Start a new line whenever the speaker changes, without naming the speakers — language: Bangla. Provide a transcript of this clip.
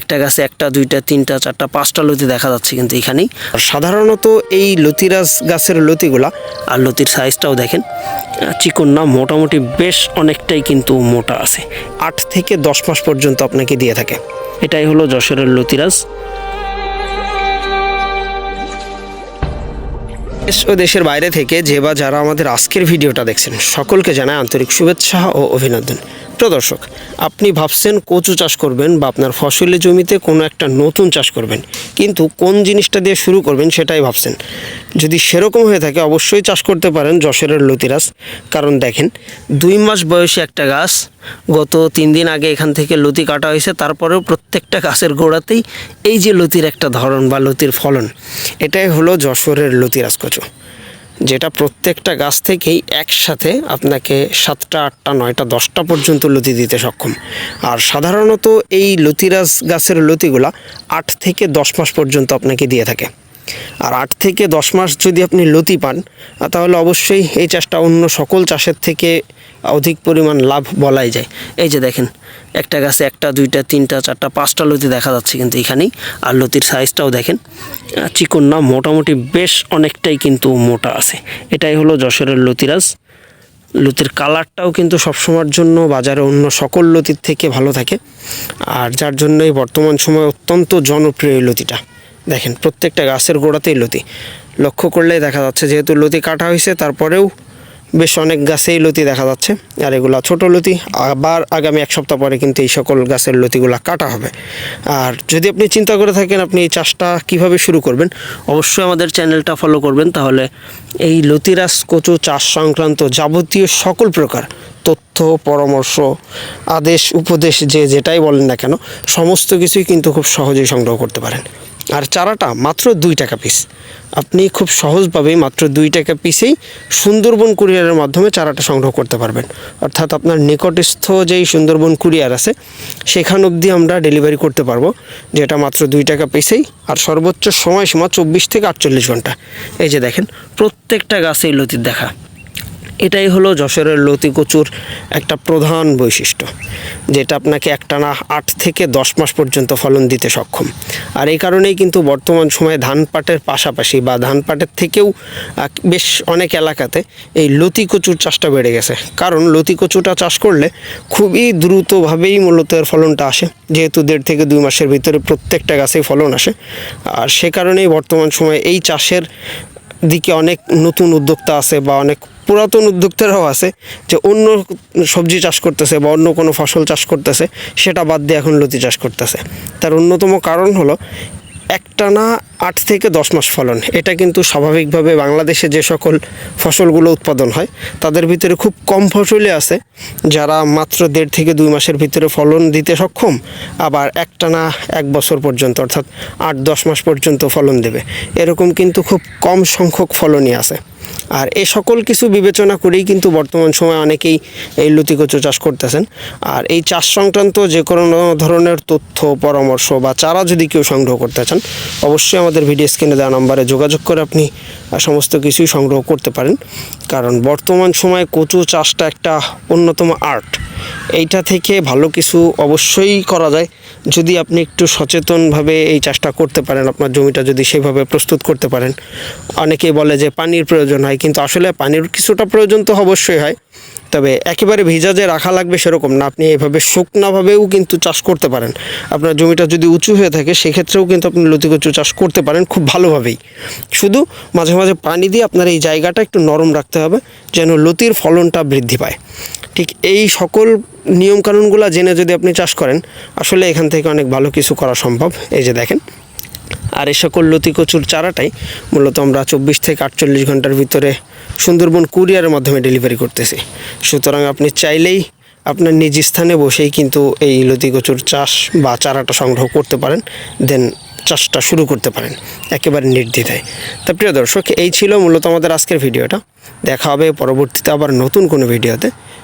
একটা গাছে একটা, দুইটা, তিনটা, চারটা, পাঁচটা লতি দেখা যাচ্ছে কিন্তু এখানেই। সাধারণত এই লতিরাজ গাছের লতিগুলা, আর লতির সাইজটাও দেখেন চিকন না, মোটামুটি বেশ অনেকটাই কিন্তু মোটা আছে। আট থেকে দশ মাস পর্যন্ত আপনাকে দিয়ে থাকে। এটাই হলো যশোরের লতিরাজ। দেশ ও দেশের বাইরে থেকে যে বা যারা আমাদের আজকের ভিডিওটা দেখছেন, সকলকে জানায় আন্তরিক শুভেচ্ছা ও অভিনন্দন। প্রিয় দর্শক, আপনি ভাবছেন কচু চাষ করবেন বা আপনার ফসলের জমিতে কোনো একটা নতুন চাষ করবেন, কিন্তু কোন জিনিসটা দিয়ে শুরু করবেন সেটাই ভাবছেন। যদি সেরকম হয়ে থাকে অবশ্যই চাষ করতে পারেন যশোরের লতিরাস কারণ দেখেন, দুই মাস বয়সী একটা গাছ, গত তিন দিন আগে এখান থেকে লতি কাটা হয়েছে, তারপরেও প্রত্যেকটা গাছের গোড়াতেই এই যে লতির একটা ধরন বা লতির ফলন, এটাই হলো যশোরের লতিরাস কচু। যেটা প্রত্যেকটা গাছ থেকেই একসাথে আপনাকে সাতটা, আটটা, নয়টা, দশটা পর্যন্ত লতি দিতে সক্ষম। আর সাধারণত এই লতিরাজ গাছের লতিগুলা আট থেকে দশ মাস পর্যন্ত আপনাকে দিয়ে থাকে। আর আট থেকে দশ মাস যদি আপনি লতি পান তাহলে অবশ্যই এই চাষটা অন্য সকল চাষের থেকে অধিক পরিমাণ লাভ বলাই যায়। এই যে দেখেন, একটা গাছে একটা, দুইটা, তিনটা, চারটা, পাঁচটা লতি দেখা যাচ্ছে কিন্তু এখানেই। আর লতির সাইজটাও দেখেন চিকন না মোটামুটি বেশ অনেকটাই কিন্তু মোটা আছে। এটাই হলো যশোরের লতিরাজ। লতির কালারটাও কিন্তু সবসময়ের জন্য বাজারে অন্য সকল লতির থেকে ভালো থাকে। আর যার জন্যই বর্তমান সময়ে অত্যন্ত জনপ্রিয় লতিটা। দেখেন, প্রত্যেকটা গাছের গোড়াতেই লতি। লক্ষ্য করলেই দেখা যাচ্ছে যেহেতু লতি কাটা হয়েছে, তারপরেও বেশ অনেক গাছেই লতি দেখা যাচ্ছে। আর এগুলা ছোট লতি, আবার আগামী এক সপ্তাহ পরে কিন্তু এই সকল গাছের লতিগুলা কাটা হবে। আর যদি আপনি চিন্তা করে থাকেন আপনি এই চাষটা কীভাবে শুরু করবেন, অবশ্যই আমাদের চ্যানেলটা ফলো করবেন। তাহলে এই লতিরাজ কচু চাষ সংক্রান্ত যাবতীয় সকল প্রকার তথ্য, পরামর্শ, আদেশ, উপদেশ যে যেটাই বলেন না কেন, সমস্ত কিছুই কিন্তু খুব সহজেই সংগ্রহ করতে পারেন। আর চারাটা মাত্র দুই টাকা পিস আপনি খুব সহজভাবেই মাত্র দুই টাকা পিসেই সুন্দরবন কুরিয়ারের মাধ্যমে চারাটা সংগ্রহ করতে পারবেন। অর্থাৎ আপনার নিকটস্থ যেই সুন্দরবন কুরিয়ার আছে, সেখান অবধি আমরা ডেলিভারি করতে পারব, যেটা মাত্র দুই টাকা পিসেই আর সর্বোচ্চ সময়সীমা চব্বিশ থেকে আটচল্লিশ ঘণ্টা। এই যে দেখেন, প্রত্যেকটা গাছেই লতির দেখা। এটাই হলো যশোরের লতি কচুর একটা প্রধান বৈশিষ্ট্য, যেটা আপনাকে একটানা আট থেকে দশ মাস পর্যন্ত ফলন দিতে সক্ষম। আর এই কারণেই কিন্তু বর্তমান সময়ে ধান পাটের পাশাপাশি বা ধান পাটের থেকেও বেশ অনেক এলাকাতে এই লতি কচুর চাষটা বেড়ে গেছে। কারণ লতি কচুটা চাষ করলে খুবই দ্রুতভাবেই মূলত এর ফলনটা আসে, যেহেতু দেড় থেকে দুই মাসের ভিতরে প্রত্যেকটা গাছেই ফলন আসে। আর সে কারণেই বর্তমান সময়ে এই চাষের দিকে অনেক নতুন উদ্যোক্তা আছে বা অনেক পুরাতন উদ্যোক্তারাও আছে যে অন্য সবজি চাষ করতেছে বা অন্য কোনো ফসল চাষ করতেছে, সেটা বাদ দিয়ে এখন লতি চাষ করতেছে। তার অন্যতম কারণ হলো একটানা আট থেকে দশ মাস ফলন। এটা কিন্তু স্বাভাবিকভাবে বাংলাদেশে যে সকল ফসলগুলো উৎপাদন হয়, তাদের ভিতরে খুব কম ফসলই আছে। যারা মাত্র দেড় থেকে দুই মাসের ভিতরে ফলন দিতে সক্ষম, আবার একটানা এক বছর পর্যন্ত অর্থাৎ আট দশ মাস পর্যন্ত ফলন দেবে। এরকম কিন্তু খুব কম সংখ্যক ফলনই আছে। আর এ সকল কিছু বিবেচনা করেই কিন্তু বর্তমান সময়ে অনেকেই এই লতিকচু চাষ করতেছেন। আর এই চাষ সংক্রান্ত যে কোনো ধরনের তথ্য, পরামর্শ বা চারা যদি কেউ সংগ্রহ করতে চান, অবশ্যই আমাদের ভিডিও স্ক্রিনে দেওয়া নাম্বারে যোগাযোগ করে আপনি সমস্ত কিছুই সংগ্রহ করতে পারেন। কারণ বর্তমান সময়ে কচু চাষটা একটা অন্যতম আর্ট। এইটা থেকে ভালো কিছু অবশ্যই করা যায়। যদি আপনি একটু সচেতনভাবে এই চাষটা করতে পারেন, আপনার জমিটা যদি সেভাবে প্রস্তুত করতে পারেন। অনেকেই বলে যে পানির প্রয়োজন হয়, কিন্তু আসলে পানির কিছুটা প্রয়োজন তো অবশ্যই হয়। তবে একেবারে ভিজা যে রাখা লাগবে সেরকম না, আপনি এভাবে শুকনাভাবেও কিন্তু চাষ করতে পারেন। আপনার জমিটা যদি উঁচু হয়ে থাকে, সেক্ষেত্রেও কিন্তু আপনি লতিকচু চাষ করতে পারেন খুব ভালোভাবেই। শুধু মাঝে মাঝে পানি দিয়ে আপনার এই জায়গাটা একটু নরম রাখতে হবে, যেন লতির ফলনটা বৃদ্ধি পায়। ঠিক এই সকল নিয়মকানুনগুলো জেনে যদি আপনি চাষ করেন, আসলে এখান থেকে অনেক ভালো কিছু করা সম্ভব। এই যে দেখেন, আর এই সকল লতি কচুর চারাটাই মূলত আমরা চব্বিশ থেকে আটচল্লিশ ঘণ্টার ভিতরে সুন্দরবন কুরিয়ারের মাধ্যমে ডেলিভারি করতেছি। সুতরাং আপনি চাইলেই আপনার নিজ স্থানে বসেই কিন্তু এই লতি কচুর চাষ বা চারাটা সংগ্রহ করতে পারেন, দেন চাষটা শুরু করতে পারেন, একেবারে নির্দ্বিধায়। তা প্রিয় দর্শক, এই ছিল মূলত আমাদের আজকের ভিডিওটা। দেখা হবে পরবর্তীতে আবার নতুন কোনো ভিডিওতে।